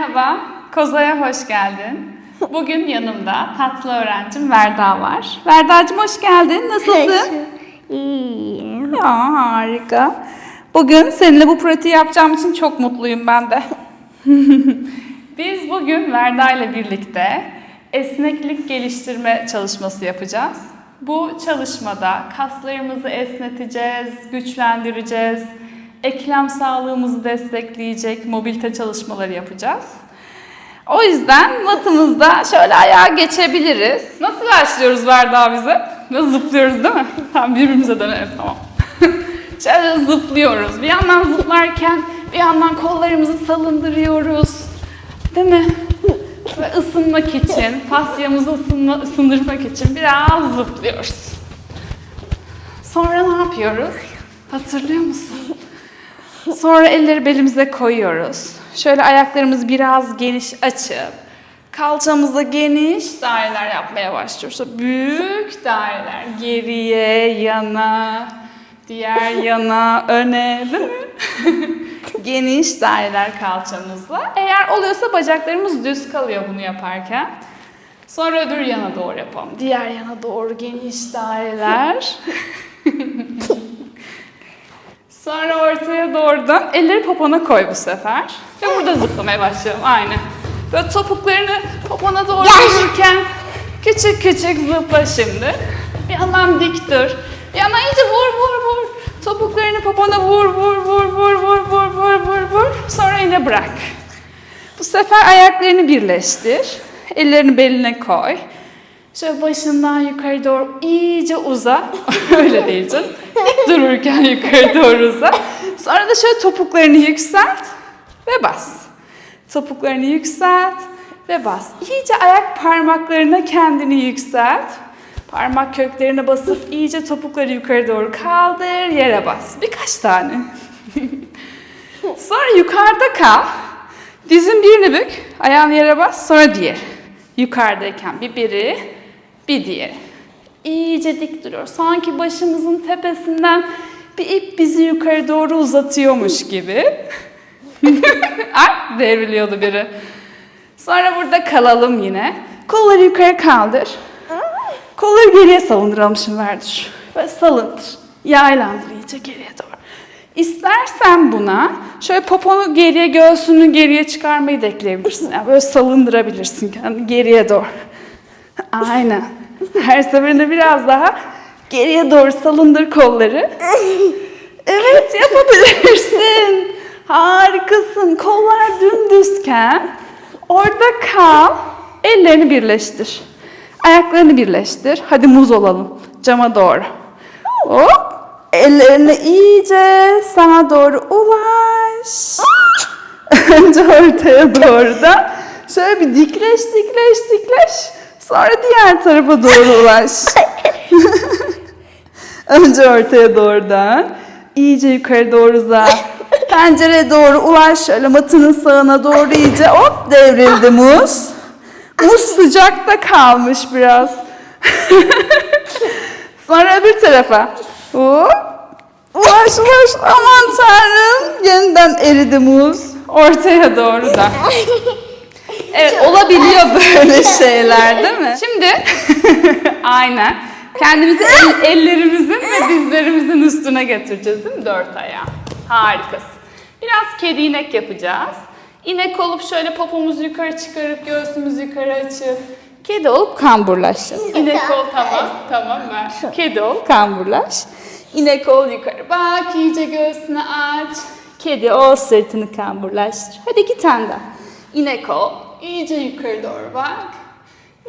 Merhaba, Koza'ya hoş geldin. Bugün yanımda tatlı öğrencim Verda var. Verda'cığım hoş geldin. Nasılsın? İyiyim. Ya harika. Bugün seninle bu pratiği yapacağım için çok mutluyum ben de. Biz bugün Verda ile birlikte esneklik geliştirme çalışması yapacağız. Bu çalışmada kaslarımızı esneteceğiz, güçlendireceğiz, eklem sağlığımızı destekleyecek mobilite çalışmaları yapacağız. O yüzden matımızda şöyle ayağa geçebiliriz. Nasıl başlıyoruz Verda bize? Nasıl zıplıyoruz değil mi? Tamam birbirimize dönelim tamam. şöyle zıplıyoruz. Bir yandan zıplarken bir yandan kollarımızı salındırıyoruz. Değil mi? Ve ısınmak için, fasyamızı ısınma, ısındırmak için biraz zıplıyoruz. Sonra ne yapıyoruz? Hatırlıyor musun? Sonra elleri belimize koyuyoruz. Şöyle ayaklarımızı biraz geniş açıp kalçamızda geniş daireler yapmaya başlıyoruz. Büyük daireler. Geriye, yana, diğer yana, öne değil mi? geniş daireler kalçamızla. Eğer oluyorsa bacaklarımız düz kalıyor bunu yaparken. Sonra öbür yana doğru yapalım. Diğer yana doğru geniş daireler. Sonra ortaya doğru dön. Elleri popona koy bu sefer. Ve burada zıplamaya başlayalım. Aynen. Böyle topuklarını popona doğru vururken küçük küçük zıpla şimdi. Bir yandan dik dur. Bir yandan iyice vur vur vur. Topuklarını popona vur vur vur vur vur vur vur vur vur. Sonra yine bırak. Bu sefer ayaklarını birleştir. Ellerini beline koy. Şöyle başından yukarı doğru iyice uza. Öyle değil canım. Dik dururken yukarı doğru uza. Sonra da şöyle topuklarını yükselt ve bas. Topuklarını yükselt ve bas. İyice ayak parmaklarına kendini yükselt. Parmak köklerine basıp iyice topukları yukarı doğru kaldır, yere bas. Birkaç tane. Sonra yukarıda kal. Dizin birini bük, ayağını yere bas, sonra diğer. Yukarıdayken bir biri, bir diğeri. İyice dik duruyor. Sanki başımızın tepesinden bir ip bizi yukarı doğru uzatıyormuş gibi. Ay devriliyordu biri. Sonra burada kalalım yine. Kolları yukarı kaldır. Kolları geriye salındıralım şimdi Verdir. Ve salındır. Yaylandır iyice geriye doğru. İstersen buna şöyle poponu geriye, göğsünü geriye çıkarmayı da ekleyebilirsin. Yani böyle salındırabilirsin kendini geriye doğru. Aynen. Her seferinde biraz daha geriye doğru salındır kolları. Evet yapabilirsin. Harikasın. Kollar dümdüzken orada kal. Ellerini birleştir. Ayaklarını birleştir. Hadi muz olalım. Cama doğru. Hop. Ellerini iyice sana doğru ulaş. Önce ortaya doğru da şöyle bir dikleş dikleş dikleş. Sonra diğer tarafa doğru ulaş. Önce ortaya doğru dön. İyice yukarı doğru uzat. Pencereye doğru ulaş. Şöyle matının sağına doğru iyice hop devrildi muz. Muz sıcakta kalmış biraz. Sonra öbür tarafa. Hop. Ulaş ulaş. Aman tanrım. Yeniden eridi muz. Ortaya doğru da. Evet olabiliyor böyle şeyler değil mi? Şimdi aynen kendimizi el- ellerimizin ve dizlerimizin üstüne getireceğiz değil mi dört ayağı? Harikasın. Biraz kedi inek yapacağız. İnek olup şöyle popomuzu yukarı çıkarıp göğsümüzü yukarı açıp kedi olup kamburlaşacağız. İnek ol tamam tamam ver. Kedi ol kamburlaş. İnek ol yukarı bak iyice göğsünü aç. Kedi ol sırtını kamburlaştır. Hadi iki tane daha. İnek ol. İyice yukarı doğru bak.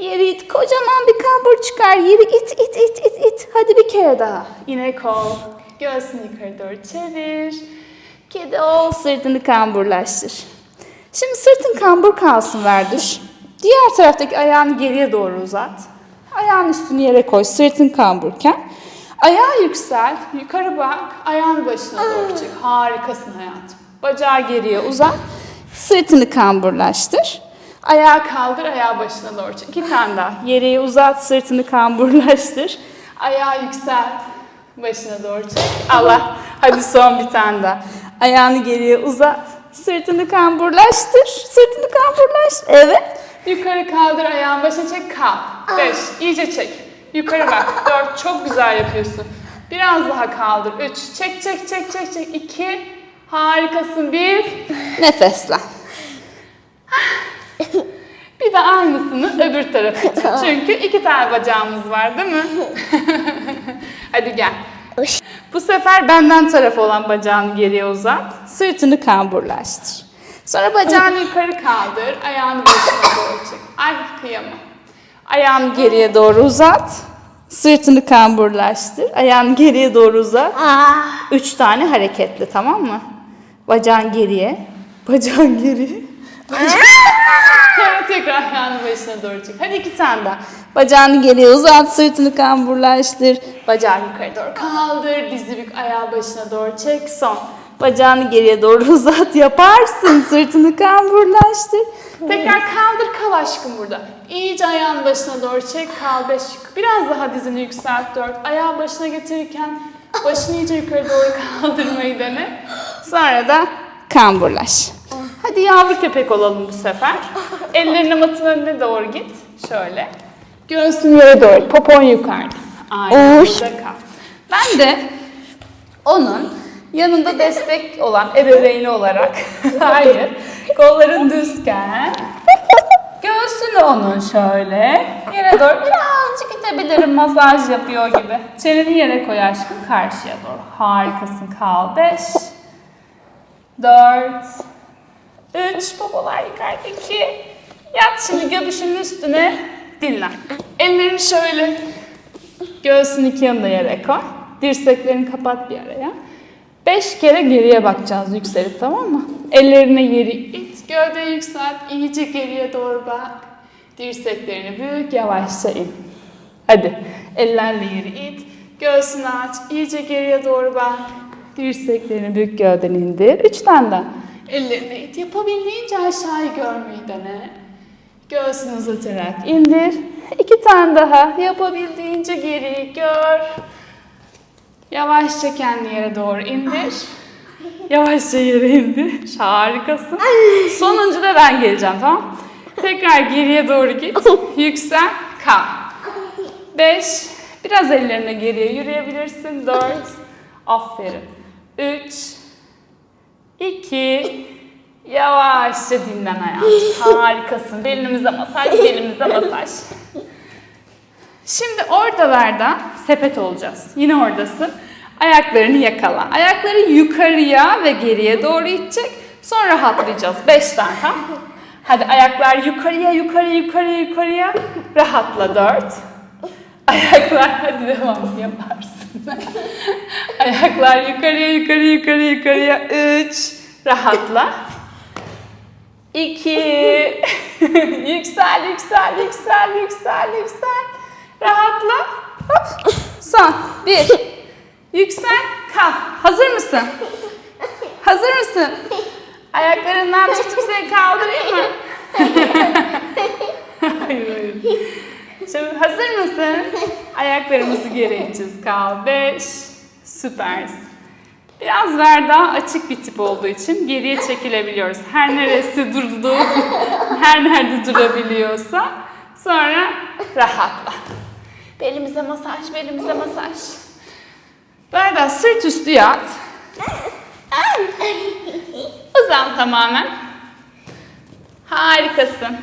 Yeri it. Kocaman bir kambur çıkar. Yeri it it it it it. Hadi bir kere daha. İnek ol. Göğsünü yukarı doğru çevir. Kedi ol. Sırtını kamburlaştır. Şimdi sırtın kambur kalsın Verdiş. Diğer taraftaki ayağını geriye doğru uzat. Ayağın üstünü yere koy. Sırtın kamburken. Ayağı yükselt. Yukarı bak. Ayağın başına doğru çek. Harikasın hayatım. Bacağı geriye uzat. Sırtını kamburlaştır. Ayağı kaldır, ayağı başına doğru çek. İki tane daha. Yere uzat, sırtını kamburlaştır. Ayağı yükselt, başına doğru çek. Allah. Hadi son bir tane daha. Ayağını geriye uzat. Sırtını kamburlaştır. Sırtını kamburlaştır. Evet. Yukarı kaldır ayağın başına çek. Kal. Beş. İyice çek. Yukarı bak. Dört. Çok güzel yapıyorsun. Biraz daha kaldır. Üç. Çek çek çek çek çek. İki. Harikasın. Bir. Nefesle. Bir de aynısını öbür tarafa çek. Çünkü iki tane bacağımız var değil mi? Hadi gel. Bu sefer benden tarafı olan bacağını geriye uzat. Sırtını kamburlaştır. Sonra bacağını yukarı kaldır. Ayağını başına doğru çek. Ay kıyamam. Ayağını geriye doğru uzat. Sırtını kamburlaştır. Ayağını geriye doğru uzat. Üç tane hareketli tamam mı? Bacağın geriye. Bacağın geriye. Sonra tekrar ayağını başına doğru çek. Hadi iki tane daha. Bacağını geriye uzat, sırtını kamburlaştır. Bacağını yukarı doğru kaldır, dizi bük ayağı başına doğru çek. Son. Bacağını geriye doğru uzat, yaparsın. Sırtını kamburlaştır. Tekrar kaldır, kal aşkım burada. İyice ayağın başına doğru çek, kal beş. Biraz daha dizini yükselt dört. Ayağı başına getirirken başını iyice yukarı doğru kaldırmayı dene. Sonra da kamburlaş. Hadi yavru köpek olalım bu sefer. Ellerini matın önüne doğru git. Şöyle. Göğsün yere doğru. Popon yukarıda. Aynen burada kal. Ben de onun yanında destek olan ebeveyni olarak hayır kolların düzken göğsünü onun şöyle yere doğru birazcık itebilirim masaj yapıyor gibi. Çeneni yere koy aşkım karşıya doğru. Harikasın kal. Beş. Dört. Üç. Popolar yukarıda. iki. Yat şimdi göbüşünün üstüne. Dinlen. Ellerini şöyle göğsün iki yanına yere koy. Dirseklerini kapat bir araya. Beş kere geriye bakacağız yükselip tamam mı? Ellerine yeri it. Gövdeyi yükselt. iyice geriye doğru bak. Dirseklerini büyük yavaşça in. Hadi. Ellerle yeri it. Göğsünü aç. iyice geriye doğru bak. Dirseklerini büyük gövdeni indir. Üç tane daha. Ellerini it. Yapabildiğince aşağıyı görmeyi dene. Göğsünü uzatarak indir. İki tane daha. Yapabildiğince geriyi gör. Yavaşça kendi yere doğru indir. Yavaşça yere indir. Harikasın. Sonuncu da ben geleceğim tamam Tekrar geriye doğru git. Yüksel. Kal. Beş. Biraz ellerine geriye yürüyebilirsin. Dört. Aferin. Üç. İki. Yavaşça dinlen hayatım. Harikasın. Belimize masaj, belimize masaj. Şimdi orada Verda sepet olacağız. Yine oradasın. Ayaklarını yakala. Ayakları yukarıya ve geriye doğru itecek. Sonra rahatlayacağız. Beş tane tamam Hadi ayaklar yukarıya, yukarıya, yukarıya, yukarıya. Rahatla dört. Ayaklar hadi devam yaparsın. Ayaklar yukarıya, yukarıya, yukarıya, yukarıya. Üç. Rahatla. İki. yüksel, yüksel, yüksel, yüksel, yüksel. Rahatla. Hop. Son. Bir. Yüksel. Kal. Hazır mısın? Hazır mısın? Ayaklarından tutup seni kaldırayım mı? hayır. Şimdi hazır mısın? Ayaklarımızı geri iteceğiz. Kal. Beş. Süpersin. Biraz Verda açık bir tip olduğu için geriye çekilebiliyoruz. Her neresi durdu, her nerede durabiliyorsa sonra rahatla. Belimize masaj, belimize masaj. Verda sırt üstü yat. Uzan tamamen. Harikasın.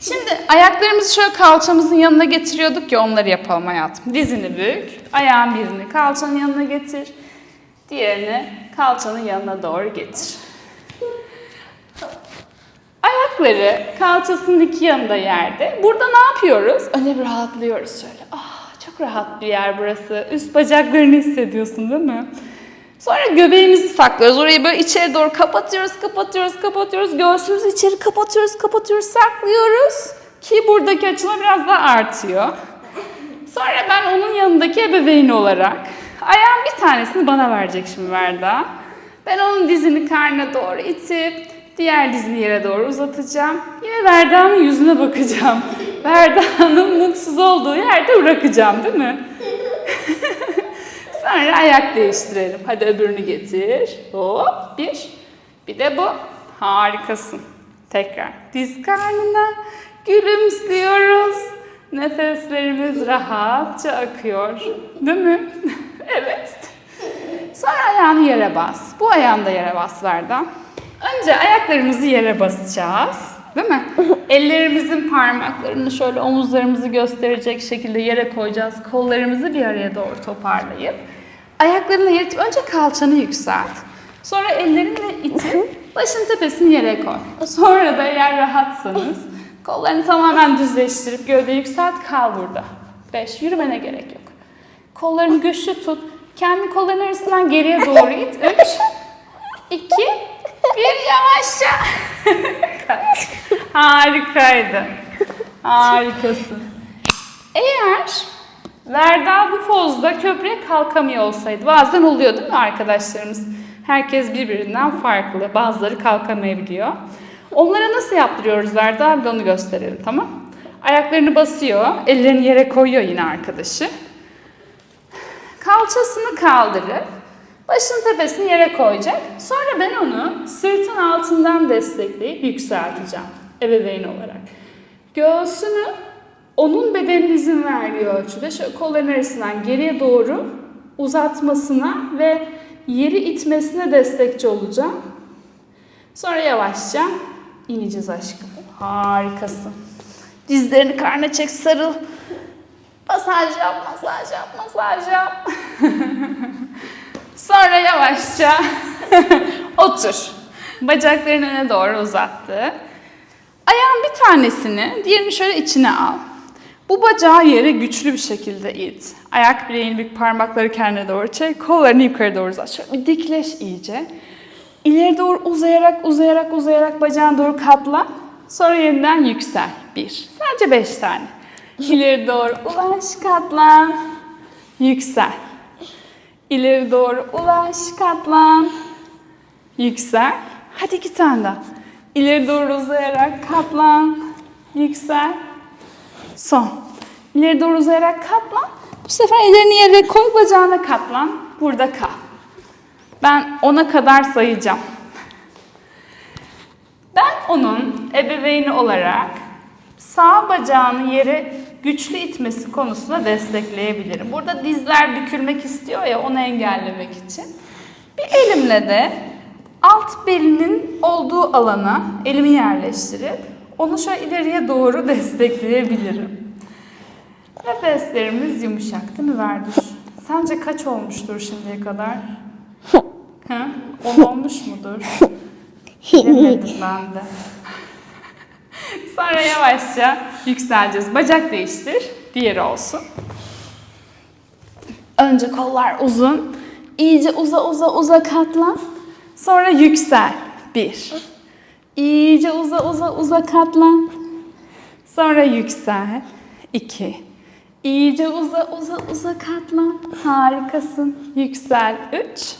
Şimdi ayaklarımızı şöyle kalçamızın yanına getiriyorduk ya onları yapalım hayatım. Dizini bük. Ayağın birini kalçanın yanına getir. Diğerini kalçanın yanına doğru getir. Ayakları kalçasının iki yanında yerde. Burada ne yapıyoruz? Önce bir rahatlıyoruz şöyle. Ah çok rahat bir yer burası. Üst bacaklarını hissediyorsun değil mi? Sonra göbeğimizi saklıyoruz. Orayı böyle içeri doğru kapatıyoruz, kapatıyoruz, kapatıyoruz. Göğsümüzü içeri kapatıyoruz, kapatıyoruz, saklıyoruz. Ki buradaki açılma biraz daha artıyor. Sonra ben onun yanındaki ebeveyni olarak ayağın bir tanesini bana verecek şimdi Verda. Ben onun dizini karnına doğru itip diğer dizini yere doğru uzatacağım. Yine Verda'nın yüzüne bakacağım. Verda'nın mutsuz olduğu yerde bırakacağım değil mi? Sonra ayak değiştirelim. Hadi öbürünü getir. Hop bir. Bir de bu. Harikasın. Tekrar diz karnına gülümsüyoruz. Nefeslerimiz rahatça akıyor. Değil mi? evet. Sonra ayağını yere bas. Bu ayağını da yere bas Verda. Önce ayaklarımızı yere basacağız. Değil mi? Ellerimizin parmaklarını şöyle omuzlarımızı gösterecek şekilde yere koyacağız. Kollarımızı bir araya doğru toparlayıp ayaklarını yere itip önce kalçanı yükselt. Sonra ellerinle itip başın tepesini yere koy. Sonra da eğer rahatsanız kollarını tamamen düzleştirip gövdeyi yükselt kal burada. 5. Yürümene gerek yok. Kollarını güçlü tut. Kendi kolların arasından geriye doğru it. 3, 2, 1 yavaşça. Harikaydı. Harikasın. Eğer Verda bu pozda köprüye kalkamıyor olsaydı, bazen oluyor değil mi arkadaşlarımız? Herkes birbirinden farklı, bazıları kalkamayabiliyor. Onlara nasıl yaptırıyoruz Verda? Bir onu gösterelim tamam? Ayaklarını basıyor, ellerini yere koyuyor yine arkadaşı. Kalçasını kaldırıp başın tepesini yere koyacak. Sonra ben onu sırtın altından destekleyip yükselteceğim ebeveyn olarak. Göğsünü onun bedenin izin verdiği ölçüde şöyle kolların arasından geriye doğru uzatmasına ve yeri itmesine destekçi olacağım. Sonra yavaşça ineceğiz aşkım. Harikasın. Dizlerini karnına çek, sarıl. Masaj yap, masaj yap, masaj yap. Sonra yavaşça otur. Bacaklarını öne doğru uzattı. Ayağın bir tanesini, diğerini şöyle içine al. Bu bacağı yere güçlü bir şekilde it. Ayak bileğini bir parmakları kendine doğru çek. Kollarını yukarı doğru uzat. Şöyle bir dikleş iyice. İleri doğru uzayarak, uzayarak, uzayarak bacağına doğru katla. Sonra yeniden yüksel. Bir. Sadece beş tane. İleri doğru ulaş, katlan. Yüksel. İleri doğru ulaş, katlan. Yüksel. Hadi iki tane daha. İleri doğru uzayarak katlan. Yüksel. Son. İleri doğru uzayarak katlan. Bu sefer ellerini yere koy, bacağına katlan. Burada kal. Ben ona kadar sayacağım. Ben onun ebeveyni olarak sağ bacağını yere güçlü itmesi konusunda destekleyebilirim. Burada dizler bükülmek istiyor ya onu engellemek için. Bir elimle de alt belinin olduğu alana elimi yerleştirip onu şöyle ileriye doğru destekleyebilirim. Nefeslerimiz yumuşak değil mi Verduş? Sence kaç olmuştur şimdiye kadar? Ha? On olmuş mudur? Bilemedim ben de. Sonra yavaşça yükseleceğiz. Bacak değiştir. Diğeri olsun. Önce kollar uzun. İyice uza uza uza katlan. Sonra yüksel. Bir. İyice uza uza uza katlan. Sonra yüksel. İki. İyice uza uza uza katlan. Harikasın. Yüksel. Üç.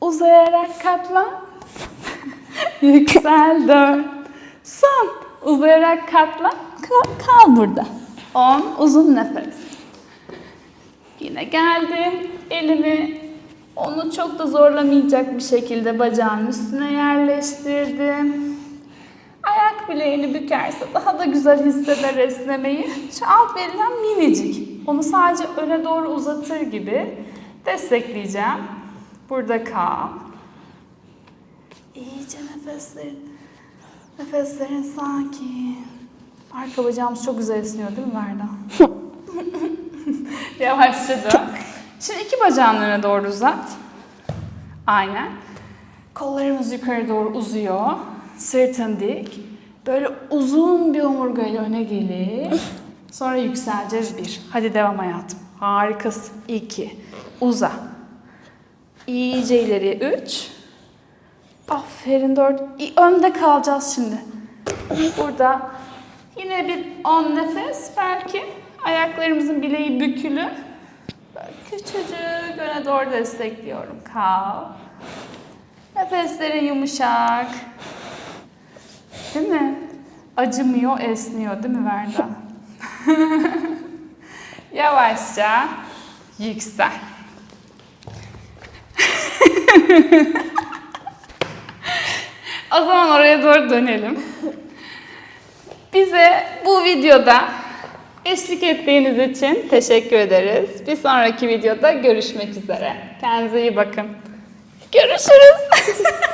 Uzayarak katlan. Yüksel dön. Son. Uzayarak katlan. Kal, kal burada. On. Uzun nefes. Yine geldim. Elimi onu çok da zorlamayacak bir şekilde bacağın üstüne yerleştirdim. Ayak bileğini bükerse daha da güzel hisseder esnemeyi. Şu alt belinden minicik. Onu sadece öne doğru uzatır gibi destekleyeceğim. Burada kal. İyice nefeslerin. Nefeslerin sakin. Arka bacağımız çok güzel esniyor değil mi Verda? Yavaşça dön. Şimdi iki bacağını öne doğru uzat. Aynen. Kollarımız yukarı doğru uzuyor. Sırtın dik. Böyle uzun bir omurgayla öne gelip sonra yükseleceğiz bir. Hadi devam hayatım. Harikasın. İki. Uza. İyice ileri. Üç. Aferin dört. Önde kalacağız şimdi. Burada yine bir on nefes belki. Ayaklarımızın bileği bükülü. Böyle küçücük öne doğru destekliyorum. Kal. Nefeslerin yumuşak. Değil mi? Acımıyor, esniyor değil mi Verda? Yavaşça yüksel. O zaman oraya doğru dönelim. Bize bu videoda eşlik ettiğiniz için teşekkür ederiz. Bir sonraki videoda görüşmek üzere. Kendinize iyi bakın. Görüşürüz.